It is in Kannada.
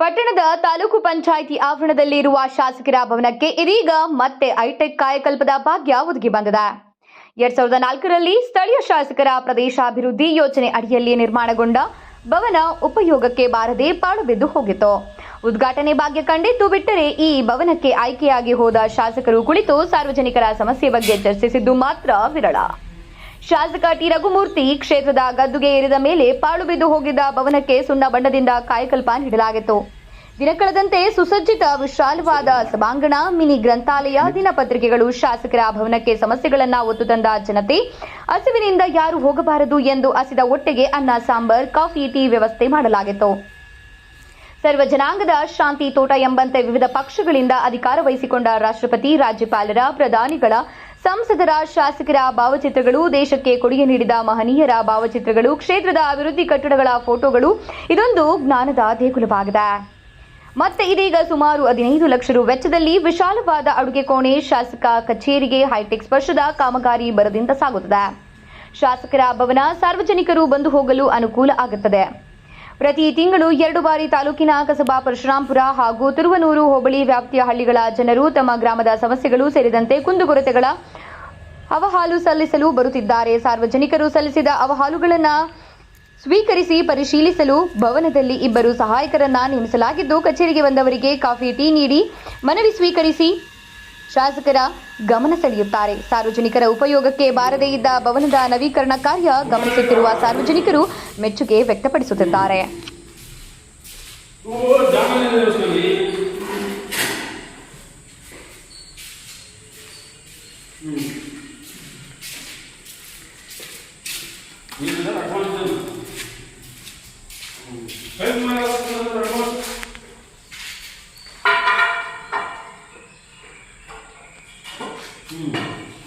ಪಟ್ಟಣದ ತಾಲೂಕು ಪಂಚಾಯಿತಿ ಆವರಣದಲ್ಲಿ ಇರುವ ಶಾಸಕರ ಭವನಕ್ಕೆ ಇದೀಗ ಮತ್ತೆ ಐಟೆಕ್ ಕಾಯಕಲ್ಪದ ಭಾಗ್ಯ ಒದಗಿ ಬಂದಿದೆ. ಎರಡ್ ಸಾವಿರದ ನಾಲ್ಕರಲ್ಲಿ ಸ್ಥಳೀಯ ಶಾಸಕರ ಪ್ರದೇಶಾಭಿವೃದ್ಧಿ ಯೋಜನೆ ಅಡಿಯಲ್ಲಿ ನಿರ್ಮಾಣಗೊಂಡ ಭವನ ಉಪಯೋಗಕ್ಕೆ ಬಾರದೆ ಪಾಳು ಬಿದ್ದು ಹೋಗಿತ್ತು. ಉದ್ಘಾಟನೆ ಭಾಗ್ಯ ಕಂಡಿದ್ದು ಬಿಟ್ಟರೆ ಈ ಭವನಕ್ಕೆ ಆಯ್ಕೆಯಾಗಿ ಹೋದ ಶಾಸಕರು ಕುಳಿತು ಸಾರ್ವಜನಿಕರ ಸಮಸ್ಯೆ ಬಗ್ಗೆ ಚರ್ಚಿಸಿದ್ದು ಮಾತ್ರ ವಿರಳ. ಶಾಸಕ ಟಿ ರಘುಮೂರ್ತಿ ಕ್ಷೇತ್ರದ ಗದ್ದುಗೆ ಏರಿದ ಮೇಲೆ ಪಾಳು ಬಿದ್ದು ಹೋಗಿದ್ದ ಭವನಕ್ಕೆ ಸುಣ್ಣ ಬಣ್ಣದಿಂದ ಕಾಯಕಲ್ಪ ನೀಡಲಾಗಿತ್ತು. ದಿನಕಳದಂತೆ ಸುಸಜ್ಜಿತ ವಿಶಾಲವಾದ ಸಭಾಂಗಣ, ಮಿನಿ ಗ್ರಂಥಾಲಯ, ದಿನಪತ್ರಿಕೆಗಳು ಶಾಸಕರ ಭವನಕ್ಕೆ ಸಮಸ್ಯೆಗಳನ್ನ ಒತ್ತು ತಂದ ಜನತೆ, ಹಸಿವಿನಿಂದ ಯಾರು ಹೋಗಬಾರದು ಎಂದು ಹಸಿದ ಒಟ್ಟೆಗೆ ಅನ್ನ, ಸಾಂಬಾರ್, ಕಾಫಿ, ಟೀ ವ್ಯವಸ್ಥೆ ಮಾಡಲಾಗಿತ್ತು. ಸರ್ವ ಜನಾಂಗದ ಶಾಂತಿ ತೋಟ ಎಂಬಂತೆ ವಿವಿಧ ಪಕ್ಷಗಳಿಂದ ಅಧಿಕಾರ ವಹಿಸಿಕೊಂಡ ರಾಷ್ಟ್ರಪತಿ, ರಾಜ್ಯಪಾಲರ, ಪ್ರಧಾನಿಗಳ ಸಂಸದರ ಶಾಸಕರ ಭಾವಚಿತ್ರಗಳು, ದೇಶಕ್ಕೆ ಕೊಡುಗೆ ನೀಡಿದ ಮಹನೀಯರ ಭಾವಚಿತ್ರಗಳು, ಕ್ಷೇತ್ರದ ಅಭಿವೃದ್ಧಿ ಕಟ್ಟಡಗಳ ಫೋಟೋಗಳು, ಇದೊಂದು ಜ್ಞಾನದ ದೇಗುಲವಾಗಿದೆ. ಮತ್ತೆ ಇದೀಗ ಸುಮಾರು ಹದಿನೈದು ಲಕ್ಷ ರು ವೆಚ್ಚದಲ್ಲಿ ವಿಶಾಲವಾದ ಅಡುಗೆ ಕೋಣೆ ಶಾಸಕ ಕಚೇರಿಗೆ ಹೈಟೆಕ್ ಸ್ಪರ್ಶದ ಕಾಮಗಾರಿ ಬರದಿಂದ ಸಾಗುತ್ತದೆ. ಶಾಸಕರ ಭವನ ಸಾರ್ವಜನಿಕರು ಬಂದು ಹೋಗಲು ಅನುಕೂಲ ಆಗುತ್ತದೆ. ಪ್ರತಿ ತಿಂಗಳು ಎರಡು ಬಾರಿ ತಾಲೂಕಿನ ಕಸಬಾ ಪರಶುರಾಂಪುರ ಹಾಗೂ ತುರುವನೂರು ಹೋಬಳಿ ವ್ಯಾಪ್ತಿಯ ಹಳ್ಳಿಗಳ ಜನರು ತಮ್ಮ ಗ್ರಾಮದ ಸಮಸ್ಯೆಗಳು ಸೇರಿದಂತೆ ಕುಂದುಕೊರತೆಗಳ ಅವಹಾಲು ಸಲ್ಲಿಸಲು ಬರುತ್ತಿದ್ದಾರೆ. ಸಾರ್ವಜನಿಕರು ಸಲ್ಲಿಸಿದ ಅವಹಾಲುಗಳನ್ನು ಸ್ವೀಕರಿಸಿ ಪರಿಶೀಲಿಸಲು ಭವನದಲ್ಲಿ ಇಬ್ಬರು ಸಹಾಯಕರನ್ನ ನೇಮಿಸಲಾಗಿದ್ದು, ಕಚೇರಿಗೆ ಬಂದವರಿಗೆ ಕಾಫಿ, ಟೀ ನೀಡಿ ಮನವಿ ಸ್ವೀಕರಿಸಿ ಶಾಸಕರ ಗಮನ ಸೆಳೆಯುತ್ತಾರೆ. ಸಾರ್ವಜನಿಕರ ಉಪಯೋಗಕ್ಕೆ ಬಾರದೇ ಇದ್ದ ಭವನದ ನವೀಕರಣ ಕಾರ್ಯ ಗಮನಿಸುತ್ತಿರುವ ಸಾರ್ವಜನಿಕರು मेचुके व्यक्तपड़े हम्म mm.